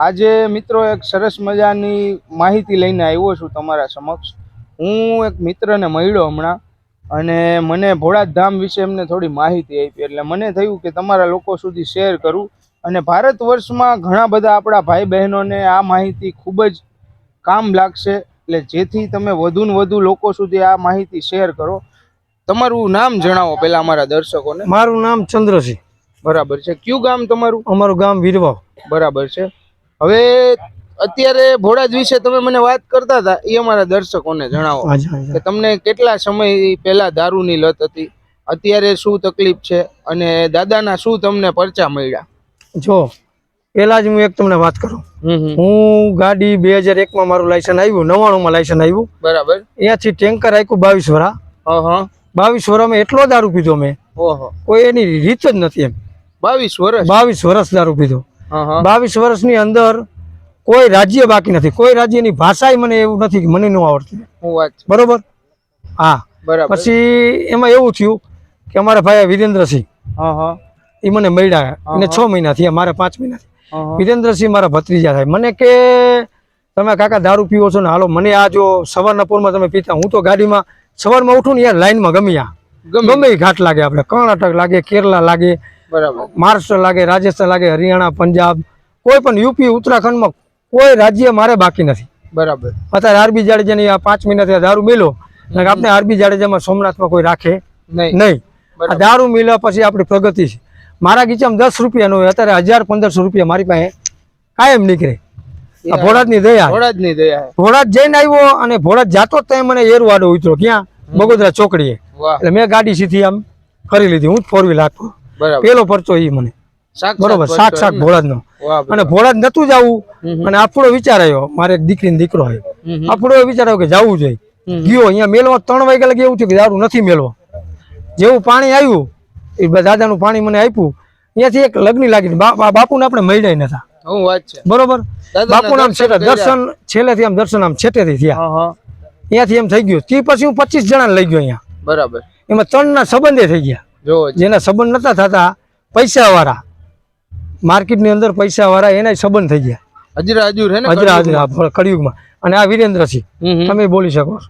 આજે મિત્રો એક સરસ મજાની માહિતી લઈને આવ્યો છું તમારા સમક્ષ. હું એક મિત્રને મળ્યો હમણાં અને મને ભોળાધામ વિશે એમને થોડી માહિતી આપી. એટલે મને થયું કે તમારા લોકો સુધી શેર કરું અને ભારત વર્ષમાં ઘણા બધા આપણા ભાઈ બહેનોને આ માહિતી ખૂબ જ કામ લાગશે. એટલે જેથી તમે વધુ ને વધુ લોકો સુધી આ માહિતી શેર કરો. તમારું નામ જણાવો પહેલાં અમારા દર્શકોને. મારું નામ ચંદ્રસિંહ. બરાબર છે. કયું ગામ તમારું? અમારું ગામ વીરવાવ બરાબર છે. હવે અત્યારે ભોળાજ વિશે તમે મને વાત કરતા હતા એ અમારા દર્શકોને જણાવો. કે તમને કેટલા સમય પહેલા દારૂની લત હતી? અત્યારે શું તકલીફ છે? અને દાદાના શું તમને પરચા મળ્યા? જો પેલા જ હું એક તમને વાત કરું. હું ગાડી બે હજાર એકમાં મારું લાયસન્સ આવ્યું નવ્વાણુંમાં લાયસન્સ આવ્યું. બરાબર. અહીંયાથી ટેન્કર આપ્યું બાવીસ વરા. હા હા. બાવીસ વરામાં એટલો દારૂ પીધો મેં. ઓહો. કોઈ એની રીત જ નથી એમ. બાવીસ વર્ષ બાવીસ વર્ષ દારૂ પીધો. બાવીસ વર્ષની અંદર કોઈ રાજ્ય બાકી નથી. કોઈ રાજ્યની ભાષા મને એવું નથી મને ન આવડતી. બરોબર? હા. બરાબર. પછી એમાં એવું થયું કે અમારા ભાઈ વિરેન્દ્રસિંહ એ મને મળ્યા એને છ મહિના થયા મારે પાંચ મહિના થયા. વિરેન્દ્રસિંહ મારા ભત્રીજા થાય. મને કે તમે કાકા દારૂ પીવો છો ને હાલો મને આ જો સવારના પોરમાં તમે પીતા હું તો ગાડીમાં સવારમાં ઉઠું ને યાર લાઈનમાં ગમી આ ગમે ગમે ઘાટ લાગે આપણે. કર્ણાટક લાગે કેરલા લાગે બરાબર. મહારાષ્ટ્ર લાગે રાજસ્થાન લાગે હરિયાણા પંજાબ કોઈ પણ યુપી ઉત્તરાખંડમાં કોઈ રાજ્ય મારે બાકી નથી. બરાબર. અત્યારે આરબી જાડેજાની આ પાંચ મહિનાથી દારૂ મિલો આપણે આરબી જાડેજામાં સોમનાથમાં કોઈ રાખે નહીં. આ દારૂ મિલ્યા પછી આપણી પ્રગતિ છે. મારા ગીચામાં દસ રૂપિયાનો હોય અત્યારે હજાર પંદરસો રૂપિયા મારી પાસે કાયમ નીકળે. ભોળાજની દયા. ભોળાજની દયા. ભોળાજ જઈને આવ્યો અને ભોળાજ જાતો જ મને એરવાડો ઉતરો ક્યાં? બગોદરા ચોકડીએ. એટલે મેં ગાડી સીધી આમ કરી લીધી. હું ફોર વ્હીલ બરાબર પેલો પરચો ઈ મને. બરોબર શાક શાક એમ ને? અને ભોળાજ નતું જવું. અને આપણો વિચાર આવ્યો મારે દીકરી દીકરો આવ્યો. આપણો વિચાર આવ્યો કે જવું જોઈએ. ગયો અહીંયા મેલવા ત્રણ વાગ્યા લગી એવું થયું કે દારૂ નથી મેલવો. જેવું પાણી આવ્યું એ દાદાનું પાણી મને આપ્યું. અહીંયાથી એક લગ્ન લાગી બાપુને આપણે મળ્યા નતા. બરોબર? બાપુ દર્શન છેટે. દર્શન છેલ્લેથી આમ દર્શન આમ છેટેથી થયા. અહીંયાથી એમ થઈ ગયું. તે પછી હું પચીસ જણા લઈ ગયો અહીંયા. બરાબર. એમાં ત્રણના સંબંધે થઈ ગયા. જેના સંબંધ નતા થતા પૈસાવાળા. માર્કેટની અંદર પૈસાવાળા એના સંબંધ થઈ ગયા. અજરા હજુર હે ને હજરા કળિયુગમાં? અને આ વિરેન્દ્રસિંહ. તમે બોલી શકો છો.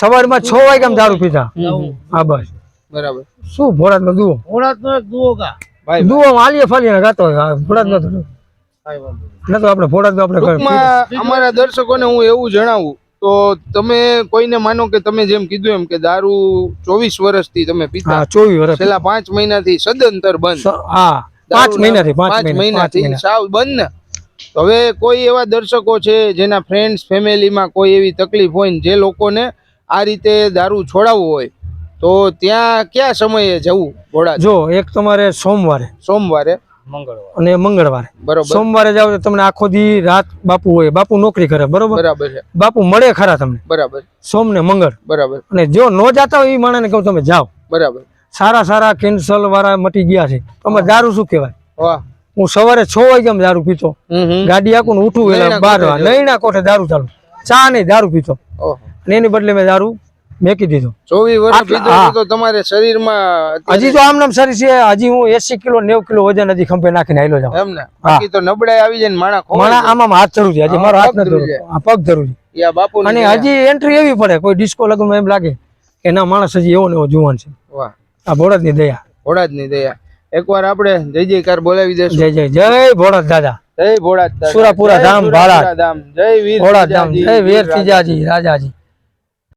સવારમાં છ વાગ્યા દારૂ પીતા હા બસ. બરાબર. શું ભોળાત નો દુવો ભાઈ દુવો આલીએ ફાલીએ ગાતો હોય. આ ભોળાત નો ન તો આપણે ભોળાત નો આપણે અમારા દર્શકોને હું એવું જણાવું તો તમે કોઈને માનો કે તમે જેમ કીધું એમ કે દારૂ ચોવીસ વર્ષથી તમે પીતા. ચોવીસ વર્ષ છેલ્લા પાંચ મહિનાથી સદંતર બંધ. હા પાંચ મહિનાથી પાંચ પાંચ મહિના પાંચ મહિનાથી સાવ બંધ. ને હવે કોઈ એવા દર્શકો છે જેના ફ્રેન્ડ્સ ફેમિલીમાં કોઈ એવી તકલીફ હોય ને જે લોકોને આ રીતે દારૂ છોડાવવું હોય તો ત્યાં કયા સમયે જવું? ઘોડા જો એક તમારે સોમવારે. સોમવારે? અને મંગળવારે. સોમવારે જાવ તો તમને આખો દી રાત બાપુ હોય બાપુ નોકરી કરે બરોબર? બરાબર બાપુ મળે ખરા તમને. બરાબર. સોમ ને મંગળ. બરાબર. અને જો નો જાતા હોય એ માણસને કહું તમે જાઓ. બરાબર. સારા સારા કેન્સલ વાળા મટી ગયા છે. તમે દારૂ શું કેવાય હું સવારે છ વાગે દારૂ પીતો. ગાડી આખું ને ઉઠું બાર કોઠે નૈણા કોઠે દારૂ ચાલુ. ચા નહીં દારૂ પીતો. ઓહો. અને એની બદલે મેં દારૂ મેકી દીધો. ચોવીસ વર્ષ પીધો તો તમારે શરીરમાં હજી તો આમ નામ સારી છે હજી હું એસી કિલો નેવ કિલો વજન હજી ખંભે નાખીને આવેલો જાઉં. એમને? બાકી તો નબળાઈ આવી જાય માણા માણા આમાં હાથ ધરું છે હજી મારો હાથ નથી ધરું પગ ધરું છે બાપુ અને હજી એન્ટ્રી એવી પડે કોઈ ડિસ્કો લગ્ન એમ લાગે કે ના માણસ હજી એવો ને એવો જુવાન છે. વાહ. આ ભોળાદની દયા. ભોળાજની દયા. એકવાર આપણે જય જયકાર બોલાવી દેશું. જય જય જય ભોળાદ દાદા. જય ભોળાજ સુરાપુરા ધામ, સુરાપુરા ધામ. જય વીર ભોળાદ ધામ. જય વીર રાજા. રાજાજી.